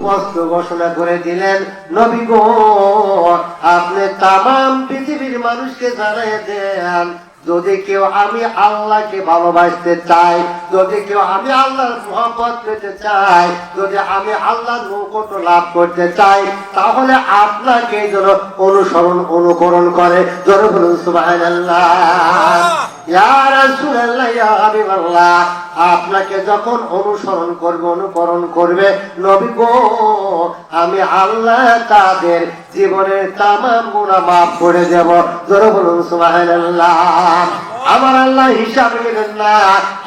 স্পষ্ট ঘোষণা করে দিলেন, নবী গো, আপনি তাম পৃথিবীর মানুষকে জানাই দেন, যদি কেউ আমি আল্লাহকে ভালোবাসতে চাই, যদি কেউ আমি আল্লাহর মোহাম্মত পেতে চাই, যদি আমি আল্লাহর নৌকট লাভ করতে চাই, তাহলে আপনাকে যেন অনুসরণ, অনুকরণ করে। জোরে বলুন আপনাকে যখন অনুসরণ করবে, অনুকরণ করবে, নবী গো, আমি আল্লাহ তাদের জীবনের তামাম গুনাহ মাফ করে দেব। জোরে বলুন আমার আল্লাহ হিসাব নেবেন না।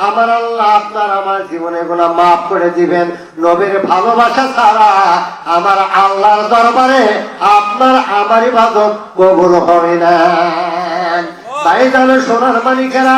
আমার আল্লাহ আপনার আমার জীবনে গুনাহ মাফ করে দিবেন। নবীর ভালোবাসা ছাড়া আমার আল্লাহর দরবারে আপনার আমার ইবাদত কবুল হবে না। তাই জানো সোনার মালিকেরা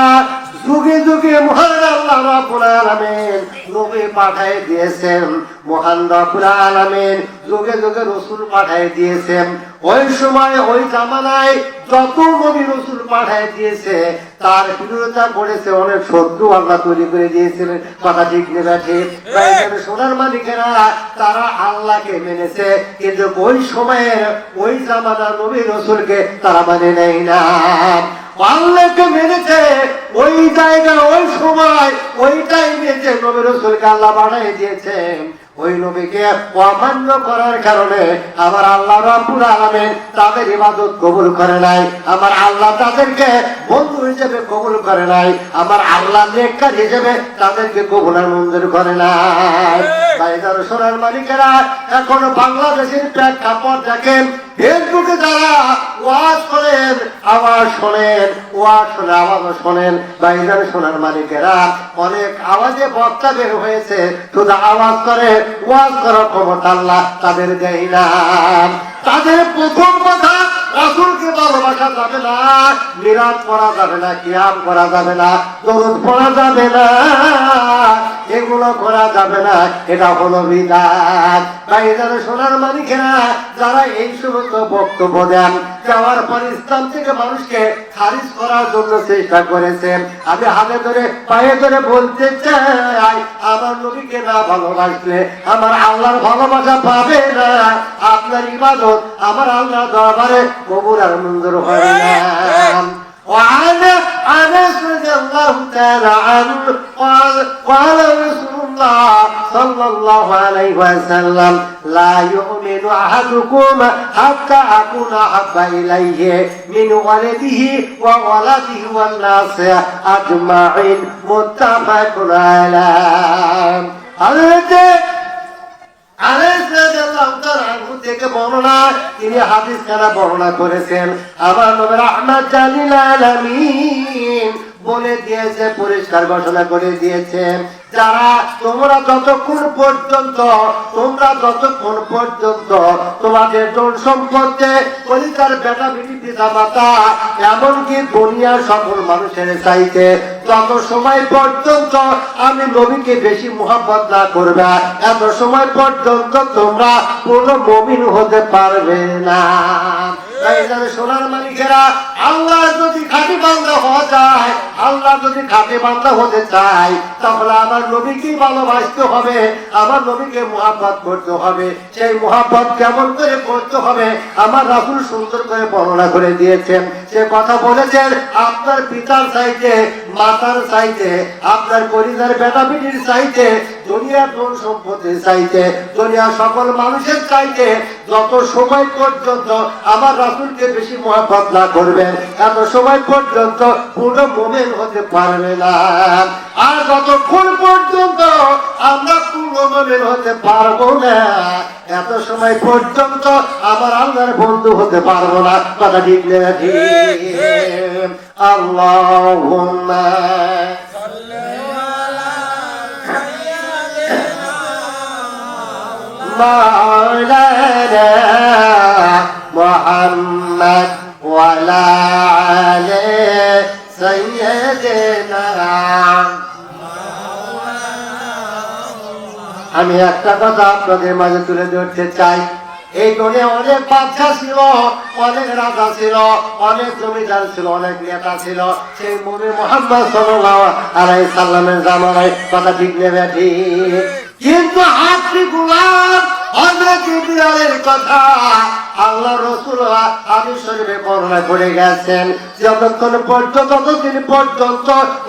যুগে যুগে মহান আল্লাহ রাবুল আলামিন নবী পাঠায় দিয়েছেন, মহান রাবুল আলামিন যুগে যুগে রসুল পাঠায় দিয়েছেন। ওই সময় ওই জামানায় যত নবী রসুল পাঠায় দিয়েছে তার বিরোধিতা করেছে অনেক শত্রু আল্লাহ তৈরি করে দিয়েছিলেন। কথা ঠিক নেবে ঠিক? সোনার মালিকেরা তারা আল্লাহকে মেনেছে কিন্তু ওই সময়ের ওই জামানার নবী রসুলকে তারা মানে নেই না। আল্লাহকে মেনেছে ওই জায়গা ওই সময় ওই টাইমে যে নবী রসুলকে আল্লাহ বানাই দিয়েছে ওই নবীকে অমান্য করার কারণে আমার আল্লাহ রাব্বুল আলামিন তাদের ইবাদত কবুল করে নাই। আমার আল্লাহ তাদেরকে বন্ধু হিসেবে কবুল করে নাই। আমার আল্লাহ নেককার হিসেবে তাদেরকে কবুল আর মঞ্জুর করে নাই। তাই যারা সোনার মালিকেরা এখন বাংলাদেশের প্রেক্ষাপট দেখেন ফেসবুকে যারা ওয়াজ শোনেন, আওয়াজ শোনেন, ওয়াজ শোনে, আওয়াজও শোনেন বাইজার শোনার মালিকেরা অনেক আওয়াজে বক্তা বের হয়েছে। শুধু আওয়াজ করে, ওয়াজ করার ক্ষমতা আল্লাহ তাদের দেয় না। তাদের প্রথম কথা রাসুলকে ভালোবাসা যাবে না নিরাজ করা যাবে না, কিয়াম করা যাবে না, দরুদ পড়া যাবে না, এগুলো করা যাবে না, এটা হলো বিদাত তাই যারা সোনার মালিকেরা, যারা এই সমস্ত বক্তব্য দেন যাওয়ার পর ইসলাম থেকে মানুষকে খারিজ করার জন্য চেষ্টা করেছেন। আমি হাতে ধরে, পায়ে ধরে বলতে চাই, আমার নবীকে না ভালোবাসলে আমার আল্লাহর ভালোবাসা পাবে না। আপনার ইবাদত আমার আল্লাহ দরবারে কবুর আর মঞ্জুর হয় না। انس رضي الله تعالى عنه. قال قال رسول الله صلى الله عليه وسلم لا يؤمن أحدكم حتى أكون أحب إليه من ولده وولده والناس أجمعين. متفق عليه যারা তোমরা যতক্ষণ পর্যন্ত, তোমরা যতক্ষণ পর্যন্ত তোমাদের জন সম্পদে কলিকার বেটা বিটি পিতা মাতা এমনকি দুনিয়ার সকল মানুষের চাইতে যত সময় পর্যন্ত আমি নবীকে বেশি মোহাম্মত না করবে, এত সময় পর্যন্ত তোমরা কোনো মমিন হতে পারবে না। তাহলে আমার নবীকে ভালোবাসতে হবে, আমার নবীকে করতে হবে। কেমন করে করতে হবে, আমার রাসুল সুন্দর করে বর্ণনা করে দিয়েছেন। সে কথা বলেছেন, আপনার পিতার চাইতে, মাতার চাইতে, আপনার পরিবার বেটা বিটির চাইতে দুনিয়ার ধন সম্পত্তির চাইতে দুনিয়ার সকল মানুষের চাইতে যত সময় পর্যন্ত আমার রাসুলকে বেশি মহাপত না করবেন এত সময় পর্যন্ত পূর্ণ মোমেন হতে পারবে না। আর যতক্ষণ পর্যন্ত আমরা পূর্ণ মোমেন হতে পারব না এত সময় পর্যন্ত আমার আল্লাহর বন্ধু হতে পারব না। কথা ঠিক আল্লাহ مولانا محمد ولا علي سيدنا আমি একটা কথা আপনাদের মাঝে তুলে ধরতে চাই এই দলে অনেক বাচ্চা ছিল অনেক রাজা ছিল অনেক জমিদার ছিল অনেক নেতা ছিল সেই মনে মোহাম্মদ সাল্লাল্লাহু আলাইহি সাল্লামের জামানায় কথা ঠিক নেবে ঠিক কিন্তু আপনি গোলাম বিড়ালের কথা। আল্লাহ রসুল আমি শরীরে বর্ণনা করে গেছেন, যতক্ষণ পর্যন্ত, ততদিন পর্যন্ত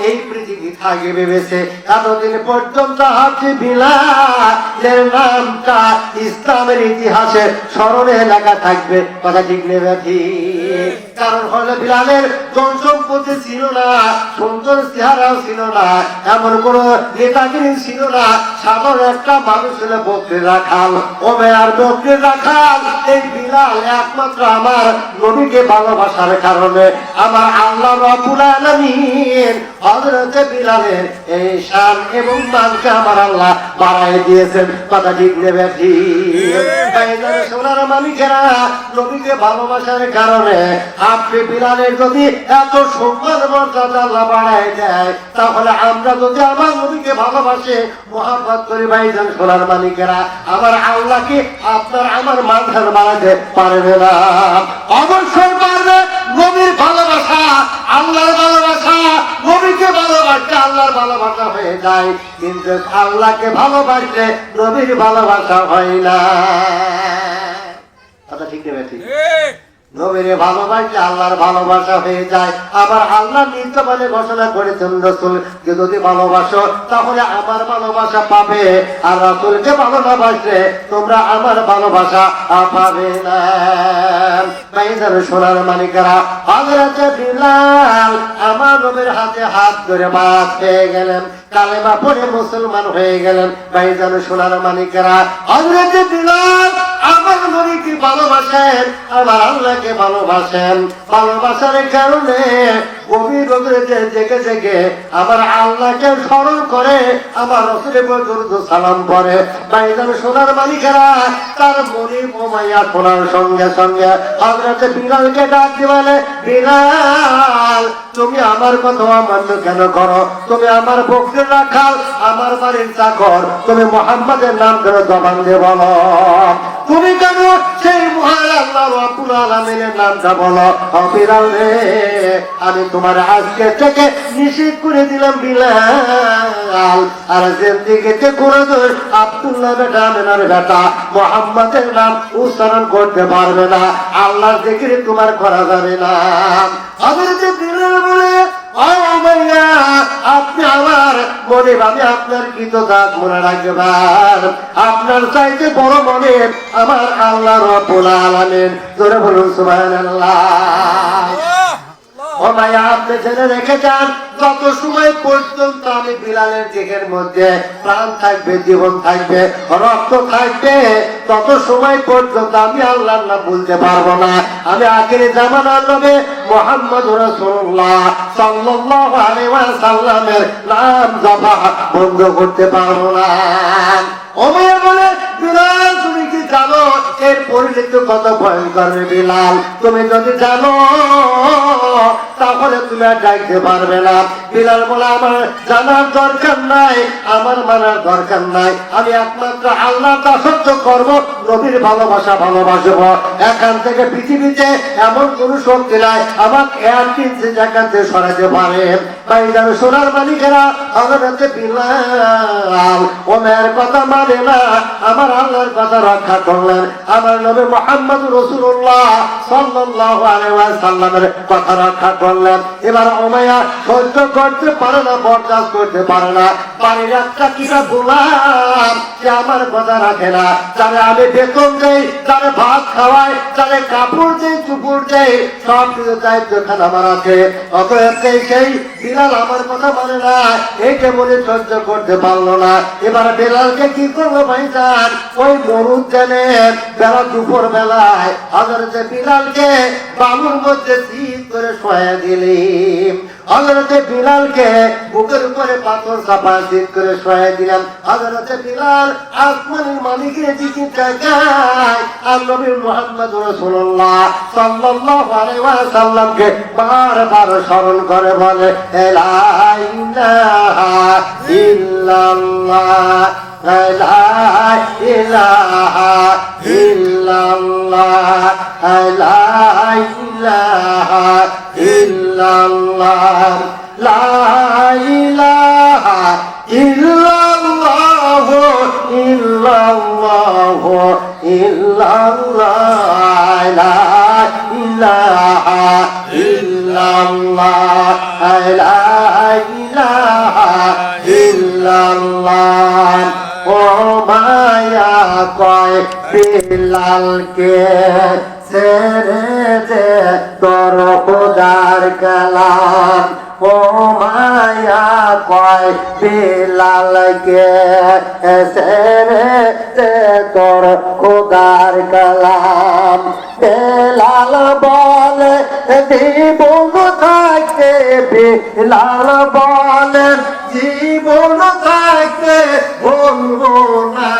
এই পৃথিবী থাকে ভেবেছে এতদিন পর্যন্ত হাতে বিলালের নামটা ইসলামের ইতিহাসে স্মরণে লেখা থাকবে। কথা ঠিক নেবে কারণ হলো বিলালের জন সম্পত্তি ছিল না, সুন্দর চেহারাও ছিল না, এমন কোন নেতাগিরি ছিল না, সাধারণ একটা মানুষ ছিল বকরি রাখাল। ওমে আর বকরি রাখাল? এই বিলাল একমাত্র আমার নবীকে ভালোবাসার কারণে। আমার আল্লাহ রবুল আলামিন ভালোবাসার কারণে আপনি বিলালের যদি এত সম্মান মর্যাদা বাড়ায় দেয়। তাহলে আমরা যদি আমার নবীকে ভালোবাসে, মোহাম্মদ করি ভাইজান সোনার মালিকেরা, আমার আল্লাহকে আপনার আমার মাথার বাড়াতে পারবে না? অবশ্যই পারবে। নবীর ভালোবাসা, আল্লাহর ভালোবাসা, নবীকে ভালোবাসতে আল্লাহর ভালোবাসা হয়ে যায়। কিন্তু আল্লাহকে ভালোবাসলে নবীর ভালোবাসা হয় না। কথা ঠিক নেবে ঠিক? নবীরে ভালোবাসলে আল্লাহর ভালোবাসা হয়ে যায়। আবার আল্লাহ নিত্য মানে ঘোষণা করেছেন রসুল, যে যদি ভালোবাসো, তাহলে আমার ভালোবাসা পাবে। আর রসুলকে ভালো না বাসলে তোমরা আমার ভালোবাসা পাবে না। সোনার মালিকেরা হজরত বিলাল আমার নবীর হাতে হাত ধরে মাছ পেয়ে গেলেন, কালেমা পড়ে মুসলমান হয়ে গেলেন। ভাইজান সোনার মালিকেরা হজরত বিলাল আমার নবীকে ভালোবাসেন আমার আল্লাহকে ভালোবাসেন। ভালোবাসার কারণে করে সোনার সঙ্গে সঙ্গে তুমি আমার কথা অমান্য কেন করো? তুমি আমার বকরির রাখাল, আমার বাড়ির চাকর। তুমি মোহাম্মদের নাম কেন জবান দিয়ে বলো। তুমি কেন সেই মহান আল্লাহ রব্বুল নামটা বলো? অবিরাল রে, আমি তোমার আজকে থেকে নিষেধ করে দিলাম বিলাল। আর জিন্দিগিতে কোনদিন আব্দুল্লাহ বেটা, আমেনার বেটা, মোহাম্মদের নাম উচ্চারণ করতে পারবে না। আল্লাহর জিকির তোমার করা যাবে না। আমাদের যে বিলাল বলে আপনি আমার মনে ভাবে আপনার কৃত দাঁত মনে রাখবেন। আপনার চাইতে বড় মনে আমার আল্লাহ রব্বুল আলামিন। জোরে বলুন, সুবহানাল্লাহ। ও আপনি জেনে রেখে যান যত সময় আমি বিলালের দেহের মধ্যে রক্ত তত সময় আমি নাম বলতে পারব না। আমি আখের জামানার নবে মোহাম্মদ রসুল্লাহ নাম জপা বন্ধ করতে পারব না। বলে, বিলাল, তুমি কি জানো? এর পরিচিত কত ভয়ঙ্কর বিলাল। তুমি যদি জানো তাহলে তুমি আর ডাকতে পারবে না। বিলাল বলে, আমার জানার দরকার নাই, আমার মানার দরকার নাই। আমি একমাত্র আল্লাহ দাসত্ব করব, নবীর ভালোবাসা ভালোবাসব। এখান থেকে পৃথিবীতে এমন কোন শক্তি নাই, আমাকে এক ইঞ্চি জায়গাতে সরাতে পারে। বাইদার সোনার মালিকেরা হজরতে বিলাল ও মেয়ের কথা মানে না, আমার আল্লাহর কথা রক্ষা করলেন। আমার নবী মোহাম্মদ রসুল্লাহ সাল্লাল্লাহু আলাইহি ওয়াসাল্লামের কথা রক্ষা করলেন। এবার ওমায়া সহ্য করতে পারে না, বরদাস্ত করতে পারে না। বাড়ির একটা কিনা গোলাম সে আমার কথা রাখে না। যারে আমি বেতন দেই, যারে ভাত খাওয়াই, যারে কাপড় দেই চুপুর দেই, সব কিছু দায়িত্ব খান আমার আছে। অতএব সেই বিলাল আমার কথা মানে না এইটা বলে সহ্য করতে পারল না। এবার বিলালকে কি করল ভাই ভাইজান ওই মরুদ জানে, বেলা দুপুর বেলায় হজরতে বিলালকে বালুর মধ্যে শীত করে শোয়া দিলিম। হজরতে বিলালকে বুকের উপরে পাথর চাপা শীত করে দিলাম। হজরতে বিলাল আসমানের মালিকের আর মুহাম্মদ ওয়াসাল্লামকে বারবার স্মরণ করে বলে ইল্লাল্লাহ ইলাহা ইল্লাল্লাহ। বিলালকে ছেড়ে যে তোর খোদার কালাম। ও মায়া কয় বিলালকে ছেড়ে দে তোর খোদার কালাম। বেলাল বলে জীবন থাকতে বিলাল বলে জীবন থাকতে বলব না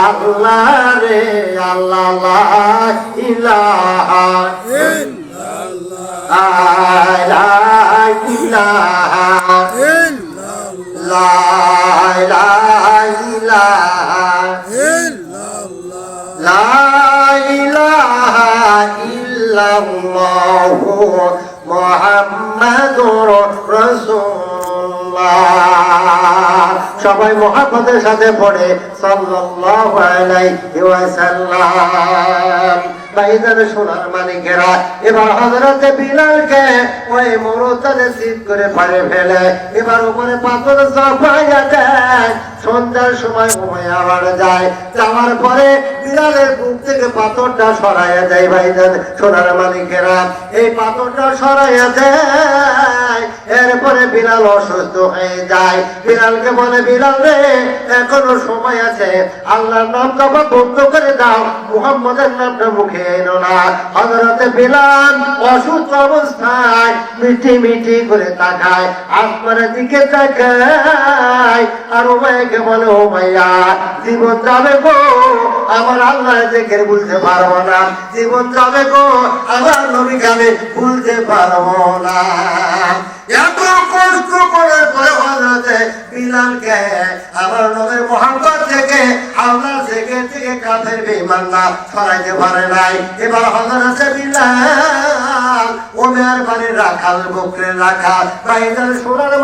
আল্লাহ রে আল্লাহ ইলাহা লা ইলাহা সবাই মহাপদের সাথে পড়ে সাল্লাল্লাহু আলাইহি ওয়াসাল্লাম। বাইদারে এবার হযরতে বিলালকে ওই সিট করে পারে ফেলে। এবার উপরে পাথর দেয়। সন্ধ্যার সময় আবার যায়। যাওয়ার পরে বিড়ালের বুক থেকে পাথরটা সরাইয়া ভাইজান সোনার মালিকেরা। এই পাথরটা সরাইয়া দেয়। এরপরে বিড়াল অসুস্থ হয়ে যায়। বিড়ালকে বলে, বিড়াল রে, এখনও সময় আছে। আল্লাহর নাম কাবা বন্ধ করে দাও। মুহাম্মদের নামটা মুখে এনো না। হজরতে বিলাল অসুস্থ অবস্থায় মিটি মিটি করে তাকায়, আসমানের দিকে তাকায়। আর উমাইকে বলে, ও ভাইয়া জীবন যাবে গো, আমার আল্লাহ দেখে বুঝতে পারব না। জীবন যাবে গো, আমার নবীকে আমি ভুলতে পারব না। এত কষ্ট করে পরে হজরতে বিলালকে, আমার নবীর মোহাম্মদ থেকে আল্লাহ থেকে থেকে কাফের বেঈমান না ছড়াইতে পারে নাই। এবার হজরতে বিলাল বাড়ি রাখাল, বকরে সোনার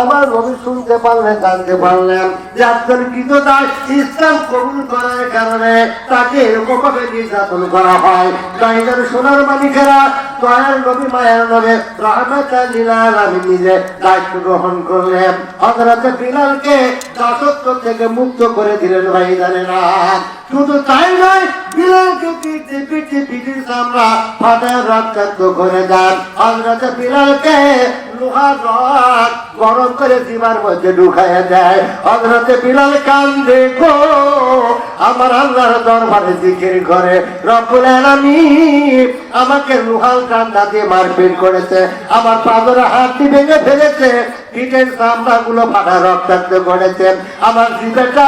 আমার শুনতে জানতে ইসলাম কবুল করার কারণে তাকে নির্যাতন করা হয়। সোনার মালিকেরা মায়ের রহমতা লীলাল আমি নিজে দায়িত্ব গ্রহণ করলেন। হজরতে বিলালকে দাসত্ব থেকে মুক্ত করে দিলেন ভাই জানেনা শুধু তাই নয়, বিলালকে পিঠে পিঠির চামড়া ফাটায় করে যান হজরত বিলালকে লোহার রড গরম করে দিবার মধ্যে ঢুকাইয়া দেয়। হজরত বিলাল কান্দে, গো আমার আল্লাহর দরবারে জিকির করে। রব্বুল আলামিন আমাকে লোহাল কান্দা দিয়ে মারপিট করেছে। আমার পাদরে হাতটি ভেঙে ফেলেছে। চামড়া গুলো ফাটা রক্তাক্ত করেছে। আমার জিভেটা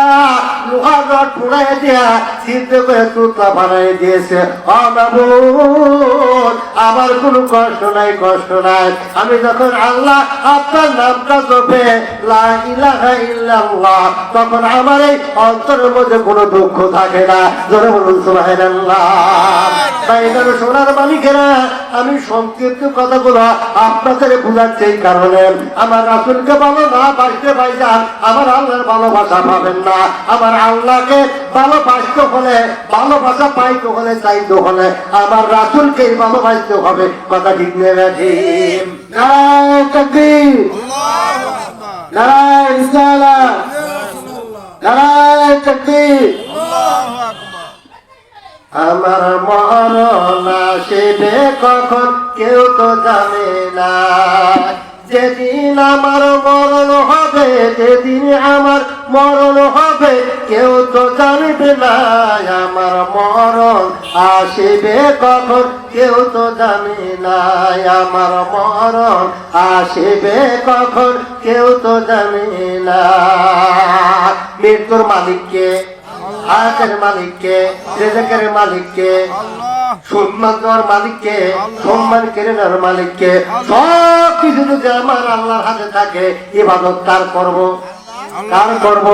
রড পুড়াই দিয়া সিদ্ধ করে তুতলা বানাই দিয়েছে। আমার কোনো কষ্ট নাই কষ্ট নাই। আমি যখন আল্লাহ আপনার নামটা জপে, লা ইলাহা ইল্লাল্লাহ, তখন আমার এই অন্তরের মধ্যে কোনো দুঃখ থাকে না। জোরে বলুন তাই এখানে সোনার মালিকেরা, আমি সংক্ষিপ্ত কথাগুলো আপনাদের বোঝাচ্ছি এই কারণে। আমার রাসুলকে ভালো না বাসতে পাইজান আমার আল্লাহর ভালোবাসা পাবেন না। আমার আল্লাহকে ভালোবাসতে হলে, ভালোবাসা পাইতে হলে, চাইতে হলে আমার রাসুলকে ভালোবাসতে হবে। কথা ঠিক নেবে নারায়ণ নারায়ণ নারায়ণ তাকবীর আমার মরণ আসবে কখন কেউ তো জানে না। যেদিন আমার মরণ হবে, যেদিন আমার মরণ হবে, কেউ তো জানবে না আমার মরণ আসবে কখন। কেউ তো জানে না আমার মরণ আসবে কখন। কেউ তো জানে না। মৃত্যুর মালিককে হায়াতের মালিককে রেজেকের মালিককে সম্মান দেওয়ার মালিককে সম্মান কেড়ে নেওয়ার মালিককে সব কিছু যদি আমার আল্লাহর হাতে থাকে ইবাদত তার করব। কার করব।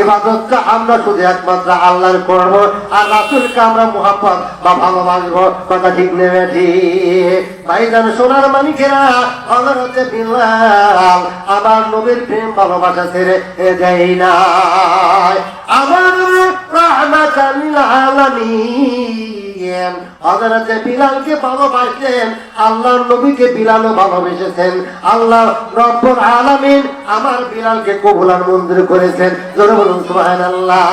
ইবাদতটা আমরা শুধু একমাত্র আল্লাহর করব, আর রাসূলকে আমরা মুহাব্বত বা ভালোবাসবো। কথা ঠিক নেবে ঠিক ভাইজান, সোনার মানিকেরা হযরত বিলাল। আমার নবীর প্রেম ভালোবাসা ছেড়ে দেয় না আমার রাহমাতাল লিল আলামিন হযরত বিলালকে নবীকে বিলালও ভালোবেসেছেন। আল্লাহ আলামিন আমার বিলালকে কবুল আর মঞ্জুর করেছেন। জোরে বলুন, সুবহানাল্লাহ।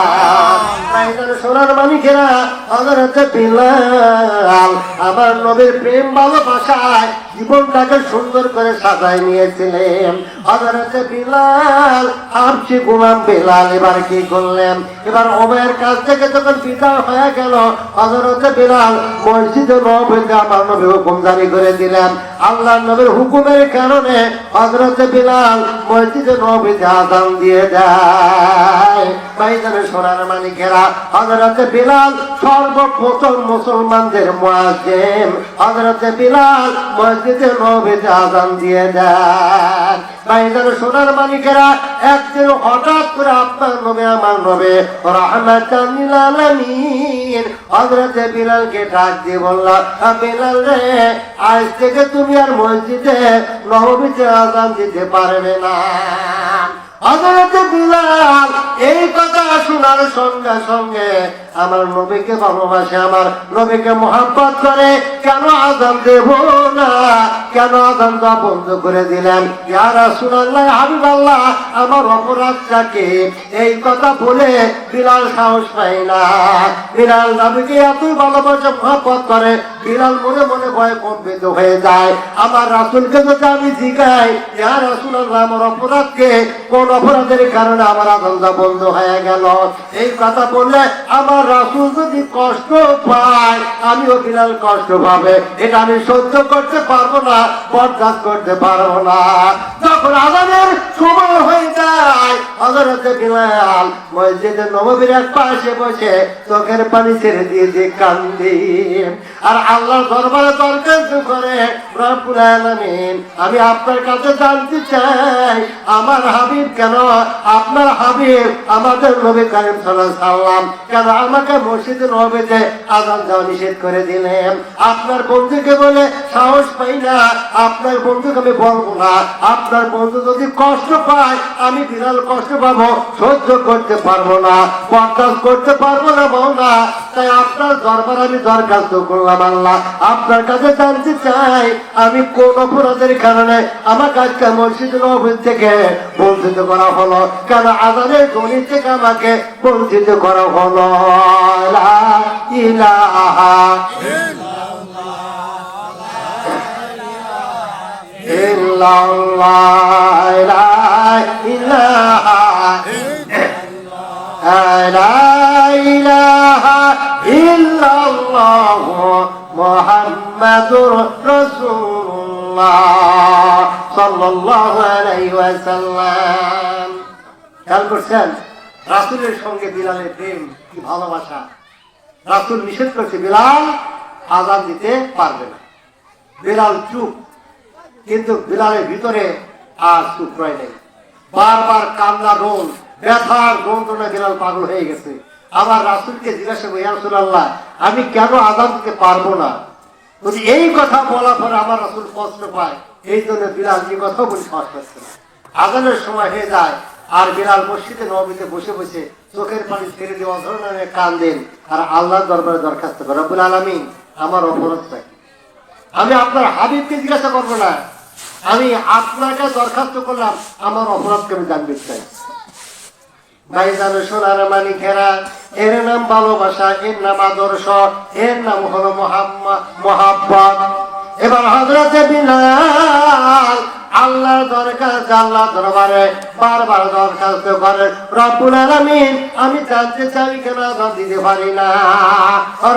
সোনার মানিকেরা হযরত বিলাল আমার নবীর প্রেম ভালোবাসায় জীবনটাকে সুন্দর করে সাজায় নিয়েছিলেন। হযরত বিলাল আপসি গোলাম বিলাল এবার কি করলেন? এবার ওমের কাছ থেকে যখন বিদায় হয়ে গেল, হযরত বিলাল মসজিদে নবীতে আমার নবী হুকুম জারি করে দিলেন। আল্লাহ নবীর হুকুমের কারণে হযরত বিলাল মসজিদে নবীতে আযান দিয়ে দেয়। সোনার বিলাল বিলাল মানিকেরা একদিন হঠাৎ করে আপনার নবী, আমার নবী রাহমাতাল লিল আলামিন হযরত বিলালকে ডাক দিয়ে বললাম বিলাল রে, আজ থেকে তুমি আর মসজিদে নবীতে আদান দিতে পারবে না। আদালতে বিলাল শোনার সঙ্গে সঙ্গে আমার নবীকে ভালোবাসে, আমার নবীকে মহাব্বত করে। কেন আজান দেব না? কেন আজান দেওয়া বন্ধ করে দিলেন? ইয়া রাসূলুল্লাহ, হাবিবাল্লাহ, আমার অপরাধটাকে এই কথা বলে বিলাল সাহস পায় না। বিলাল নবীকে এতই ভালোবাসে, মহাব্বত করে। বিলাল মনে মনে ভয় কম্পিত হয়ে যায়। আমার রাসূলকে যদি আমি জিগাই, ইয়া রাসূলুল্লাহ, আমার অপরাধকে, কোন অপরাধের কারণে আমার আনন্দ বন্ধ হয়ে গেল? এই কথা বললে আমার রাসূল যদি কষ্ট পায়, আমিও বিলাল কষ্ট পাবে। এটা আমি সহ্য করতে পারব না, বরদাস্ত করতে পারব না। যখন আজানের সময় হয়ে যায়, হযরতে বিলাল মসজিদে নববীর এক পাশে বসে চোখের পানি ছেড়ে দিয়ে যে কান্দি। আর আল্লাহ দরবারে দরখাস্ত করে, রব্বুল আমি আপনার কাছে জানতে চাই, আমার হাবিব কেন? আপনার হাবিব আমাদের নবী সাল্লাল্লাহু সাল্লাম কেন আমাকে মসজিদে নবীতে আজান দেওয়া নিষেধ করে দিলেন? আপনার বন্ধুকে বলে সাহস পাই না, আপনার বন্ধুকে আমি বলব না। আপনার বন্ধু যদি কষ্ট পায়, আমি বিড়াল কষ্ট পাবো, সহ্য করতে পারব না, বরদাস্ত করতে পারব না না তাই আপনার দরবার আমি দরখাস্ত করলাম, আল্লাহ। আপনার কাছে জানতে চাই, আমি কোন অপরাধের কারণে আমার কাজকে মসজিদ নবীন থেকে বঞ্চিত করা হলো? কেন আজানের গণিত থেকে আমাকে বঞ্চিত করা হলো ইলাহা ইল্লাল্লাহ ইলাহা ইলাহা ইল্লাল্লাহ মুহাম্মাদুর রাসূলুল্লাহ সাল্লাল্লাহু আলাইহি করছেন? রাসুলের সঙ্গে বিলালের প্রেম, কি ভালোবাসা। রাসুল নিষেধ করছে, বিলাল আজাদ দিতে পারবে না। বিলাল চুপ, কিন্তু বিলালের ভিতরে আর চুপ রয় নেই। বারবার কান্না, রোল, ব্যথার যন্ত্রণা বিলাল পাগল হয়ে গেছে। আবার রাসুলকে জিজ্ঞাসা করি আল্লাহ আমি কেন আজাদ দিতে পারব না? যদি এই কথা বলার পরে আমার রাসুল কষ্ট পায়। এই জন্য বিলাল যে কথা বলি না। আজানের সময় হয়ে যায় আর বিলাল মসজিদে নবীতে বসে বসে চোখের পানি ছেড়ে দেওয়া ধরনের কান্দেন আর আল্লাহ দরবারে দরখাস্ত করে। রব্বুল আলামিন আমার অপরাধটা কি? আমি আপনার হাবিবকে জিজ্ঞাসা করব না। আমি আপনাকে দরখাস্ত করলাম, আমার অপরাধকে আমি জানতে চাই। ভাইজান সোনার মানিকেরা এর নাম ভালোবাসা, এর নাম আদর্শ, এর নাম হলো মহাব্বত। এবার হজরতে বিলাল আল্লাহর দরখাস্ত আল্লাহ দরবারে, বারবার দরখাস্ত করে। রব্বুল আলামিন, আমি জানতে চাই কেন দিতে পারি না।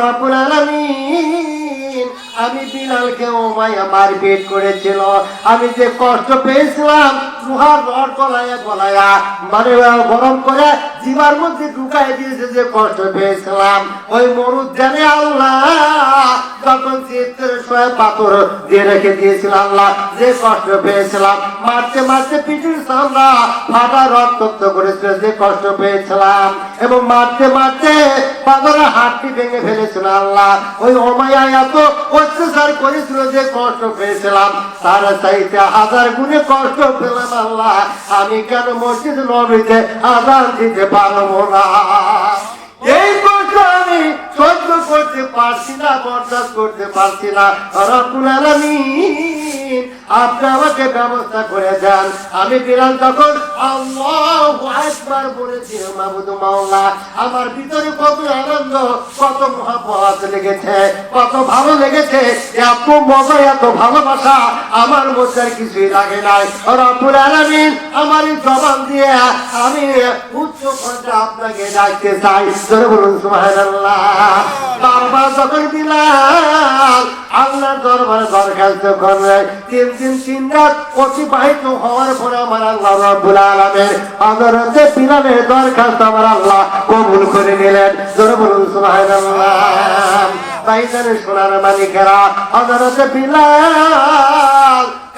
রব্বুল আলামিন, আমি বিলালকে ওমাইয়া মারপিট করেছিল। আমি যে কষ্ট পেয়েছিলাম লোহার রড গলায়া গলায়া মানে গরম করে জিবার মধ্যে ঢুকাই দিয়েছে যে কষ্ট পেয়েছিলাম। ওই মরুদ জানে আল্লাহ, যখন চিত্রের শোয়ে পাথর দিয়ে রেখে দিয়েছিল আল্লাহ, যে কষ্ট পেয়েছিলাম। মারতে মারতে পিঠের সামনা ফাটা রক্ত করেছিল, যে কষ্ট পেয়েছিলাম। এবং মারতে মারতে পাথরের হাতটি ভেঙে ফেলেছিল, আল্লাহ। ওই অমায়া এত অত্যাচার করেছিল যে কষ্ট পেয়েছিলাম। তার চাইতে হাজার গুণে কষ্ট পেলাম, আল্লাহ। আমি কেন মসজিদ নবীতে আদান দিতে পারব না? এই কষ্ট আমি সহ্য করতে পারছি না করতে পারছি না। রব্বুল আলামিন, আপনি আমাকে ব্যবস্থা করে আমি বিড়াল মাহমুদ মাওলা, আমার ভিতরে কত আনন্দ, কত লেগেছে, কত ভালো লেগেছে, এত মজা, এত ভালোবাসা, আমার মধ্যে আর কিছুই লাগে নাই। রব্বুল আলামিন আমার জবান দিয়ে আমি উচ্চ কণ্ঠে আপনাকে ডাকতে চাই। বলুন, সুবহানাল্লাহ। বারবার যখন বিলাল আল্লাহর দরবারে দরখাস্ত করলে তিন দিন, তিন রাত অতিবাহিত হওয়ার পরে আমার আল্লাহ রব্বুল আলামিন হযরতে বিলালের দরখাস্ত আমার আল্লাহ কবুল করে নিলেন। জোরে বলুন, সুবহানাল্লাহ। বাইজানের সোনার মালিকেরা, হযরতে বিলাল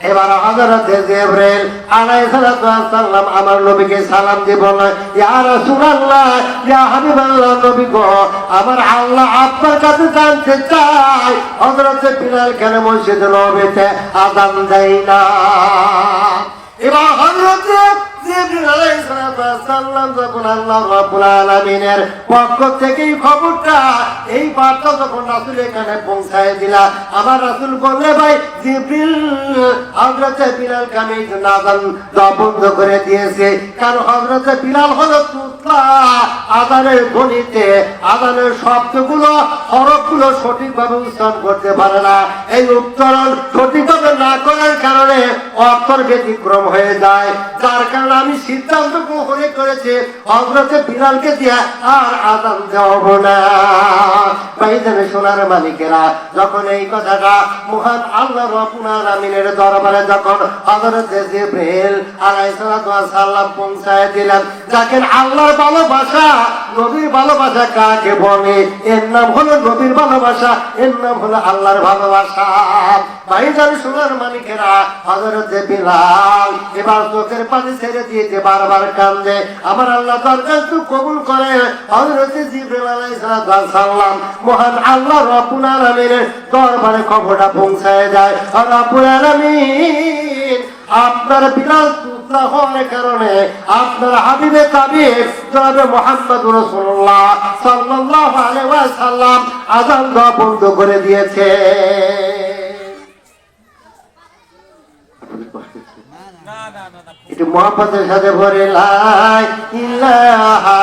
এবার হজরতে জিবরিল আলাইহিসসালাম আমার নবীকে সালাম দিয়ে বললেন ইয়া রাসূলুল্লাহ, ইয়া হাবিবাল্লাহ নবী গো, আমার আল্লাহ আপনার কাছে জানতে চাই হযরতে বিলাল কেন মসজিদে নবীতে আযান দেয় না? এবার হযরতে জিবরিল আলাইহিস সালাম যখন আল্লাহ রাব্বুল আলামিনের পক্ষ থেকে খবরটা, এই বার্তা যখন রাসূল এখানে পৌঁছায় দিলা, আমার রাসূল বললে, ভাই, জিবরিল হযরতে বিলাল কামে নাজান বন্ধ করে দিয়েছে। কারণ হযরতে বিলাল হলো আদানের ধ্বনিতে আদানের শব্দগুলো, হরফগুলো সঠিকভাবে উচ্চারণ করতে পারে না। এই উচ্চারণ সঠিকভাবে না করার কারণে অক্ষর ব্যতিক্রম হয়ে যায়। যার কারণে আমি সিদ্ধান্ত গ্রহণ করেছি হজরতে বিলালকে দিয়া আর আদান দেওয়াব না। বাইজানে সোনার মালিকেরা, যখন এই কথাটা মহান আল্লাহ আলামিনের দরবারে যখন সালাম পৌঁছায় দিলেন, দেখেন আল্লাহর ভালোবাসা, নবীর ভালোবাসা কাকে বলে? এর নাম হলো নবীর ভালোবাসা, এর নাম হলো আল্লাহর ভালোবাসা। ভাইজান সোনার মালিকেরা হযরত বিলাল এবার চোখের পানি ছেড়ে দিয়েছে, বারবার কান্দে আমার আল্লাহ দরখাস্ত কবুল করে। জিবরিল আলাইহিস সালাম মহান আল্লাহ দরবারে খবরটা পৌঁছায় যায় আলামিন আপনার বিলাল কারণে দেওয়া বন্ধ করে দিয়েছে। একটু মোহাম্মদের সাথে ভরে লাই ইলাহা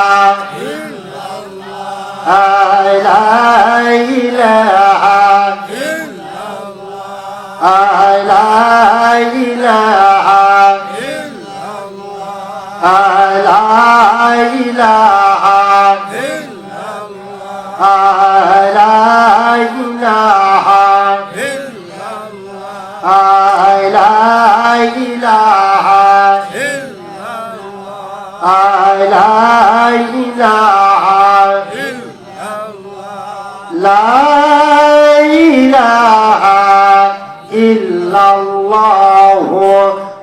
ইহ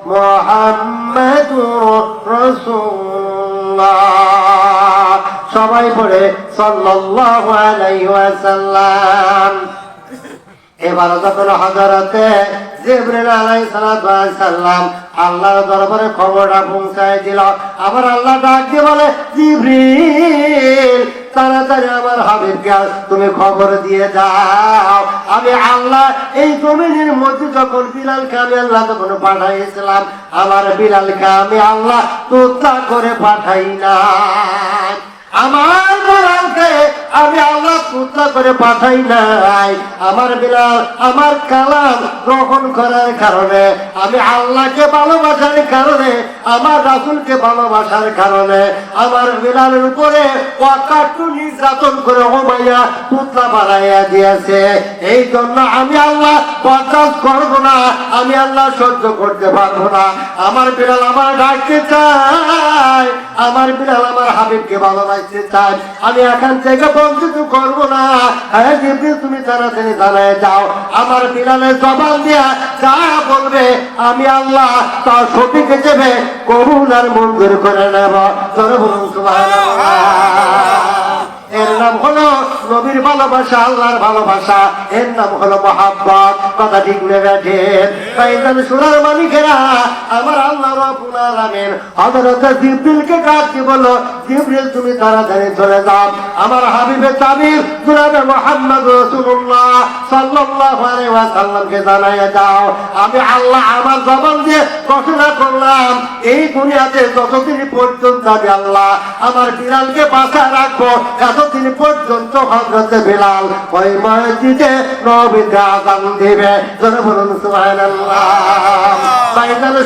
মোহাম্মদুর রসুল্লাহ সবাই পড়ে সাল্লাল্লাহু আলাইহি ওয়াসাল্লাম। এবার যখন হজরতে জিবরিল আলাইহিস সালাম আল্লাহর দরবারে খবরটা পৌঁছায় দিল, আবার আল্লাহ ডাক দিয়ে বলে, জিবরিল, তাড়াতাড়ি আমার হাবিবকে তুমি খবর দিয়ে যাও আমি আল্লাহ, এই জমিনের মধ্যে যখন বিলালকে আমি আল্লাহ তখন পাঠাইছিলাম, আমার বিলালকে আমি আল্লাহ তুত্তা করে পাঠাই না আমার বিলালকে আমি আল্লাহ তুত্তা করে পাঠাই নাই। আমার বিলাল, আমার কালাম গ্রহণ করার কারণে, আমি আল্লাহকে ভালোবাসার কারণে, আমার রাসুলকে ভালোবাসার কারণে, আমার বিলালের উপরে অকাট্য নির্যাতন করে হোমাইয়া পুতলা বানাইয়া দিয়েছে। এই জন্য আমি আল্লাহ বরদাস্ত করব না, আমি আল্লাহ সহ্য করতে পারব না। আমার বিড়াল আমার ডাকতে চাই আমার বিড়াল আমার হাবিবকে ভালোবাসতে চাই আমি এখান থেকে বঞ্চিত করব না। হ্যাঁ তুমি তাড়াতাড়ি জানায় যাও, আমার বিড়ালের জবাব দিয়া যা বলবে, আমি আল্লাহ তা সঠিক হিসেবে কবুল আর মঞ্জুর করে নেব। বলুন নবীর ভালোবাসা, আল্লাহর ভালোবাসা। এর নাম হলো মহাব্বত। কথা ঠিক নেবে ঠিক তাইজান সোনার মালিকেরা, আমার আল্লাহ রাব্বুল আলামিন হযরত জিবরিলকে ডাকতে বলো জিবরিল, তুমি তাড়াতাড়ি চলে যাও। আমার হাবিবে তাবিব, জনাবে মুহাম্মদ রাসূলুল্লাহ সাল্লাল্লাহু আলাইহি ওয়াসাল্লামকে জানাইয়া যাও আমি আল্লাহ আমার জবান দিয়ে ঘোষণা করলাম, এই দুনিয়াতে যতদিন পর্যন্ত আমি আল্লাহ আমার বিড়ালকে বাঁচা রাখব, এতদিন পর্যন্ত হজরতে বিলাল, ওই মসজিদে নবীতে আজান দিবে। জোরে বলুন, সুবহানাল্লাহ।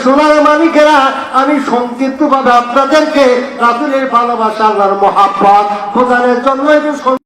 সোনার মালিকেরা, আমি সংক্ষিপ্ত ভাবে আপনাদেরকে রাসূলের ভালোবাসা আল্লাহর মহাব্বত বোঝানোর জন্য